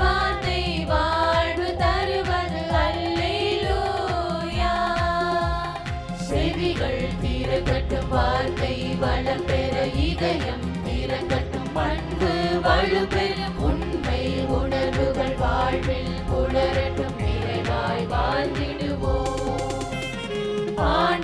வார்த்தை வாழ்வு தருவது அல்லேலூயா. செவிகள் திறக்கட்டும் வார்த்தை வளம் பெற இதயம் திறக்கட்டும் பண்பு வலுப்பெறும் உண்மை உணர்வுகள் வாழ்வில்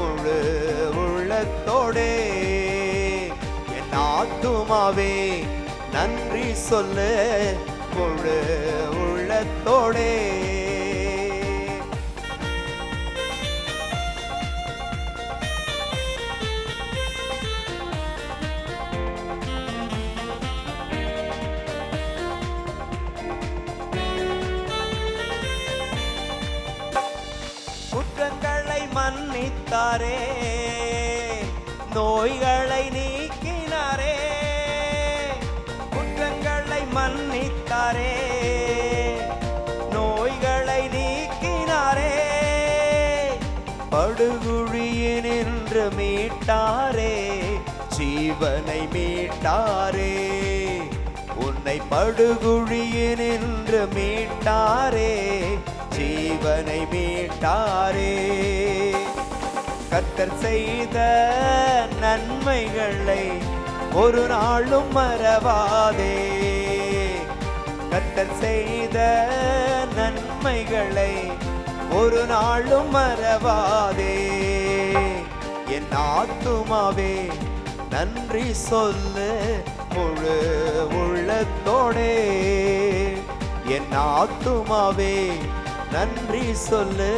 முழு உள்ளத்தோடே. என் ஆத்துமாவே நன்றி சொல்லு. முழு உள்ளத்தோடே. மன்னித்தாரே நோய்களை நீக்கினாரே. குற்றங்களை மன்னித்தாரே. நோய்களை நீக்கினாரே. படுகுழியினின்று மீட்டாரே. ஜீவனை மீட்டாரே. உன்னை படுகுழியினின்று மீட்டாரே. ஜீவனை மீட்டாரே. கத்தர் செய்த நன்மைகளை ஒரு நாளும் மறவாதே. கத்தர் செய்த நன்மைகளை ஒரு நாளும் மறவாதே. என் ஆத்துமாவே நன்றி சொல்லு முழு உள்ளத்தோடே. என் ஆத்துமாவே நன்றி சொல்லு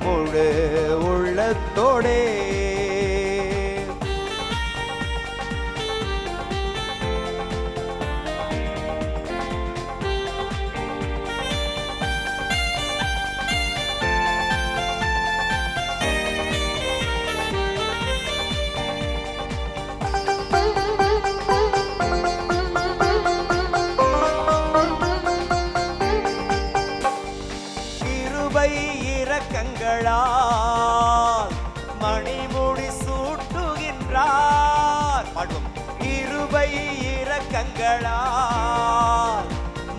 முழு உள்ளத்தோடே. சூட்டுகின்றார் பாடுவோம் கிருபை இரக்கங்களால்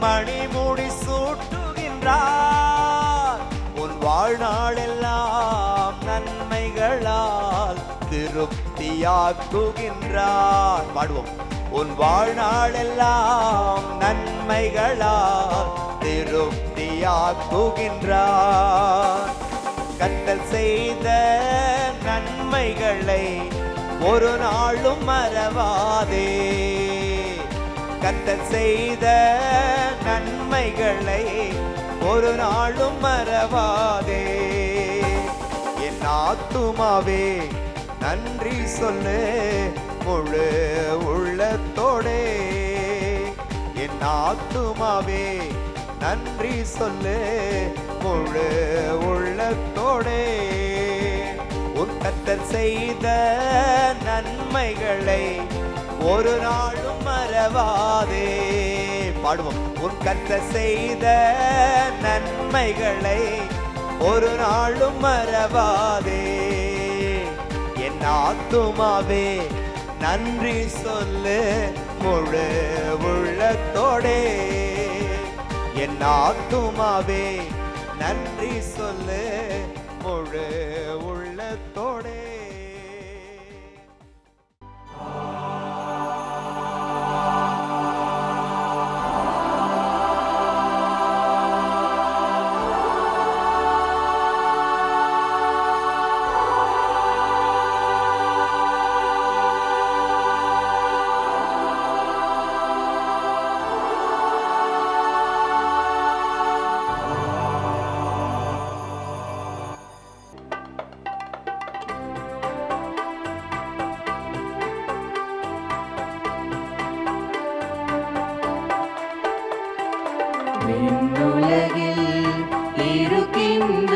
மணிமுடி சூட்டுகின்றார். உன் வாழ்நாளெல்லாம் நன்மைகளால் திருப்தியாக்குகின்றார். பாடுவோம். உன் வாழ்நாளெல்லாம் நன்மைகளால் திருப்தியாக்குகின்றார். கத்தல் செய்த நன்மைகளை ஒரு நாளும் மறவாதே. கத்த செய்த நன்மைகளை ஒரு நாளும் மறவாதே. என் ஆத்துமாவே நன்றி சொல்லு முழு உள்ளத்தோடே. என் ஆத்துமாவே நன்றி சொல்லு முழு உள்ளத்தோடே. கத்தர் செய்த நன்மைகளை ஒரு நாளும் மறவாதே. பாடுவோம். உன் கத்த செய்த நன்மைகளை ஒரு நாளும் மறவாதே. என் ஆத்துமாவே நன்றி சொல்லு முழு உள்ளத்தோடே. என் ஆத்துமாவே நன்றி சொல்லு முழு உள்ளத்தோடே விண்ணுலகில் இருக்கின்ற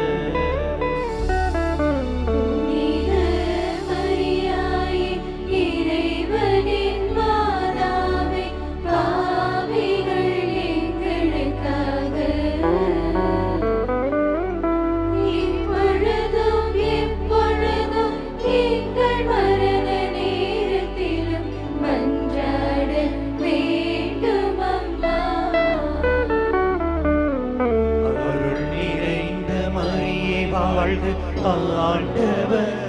Allah never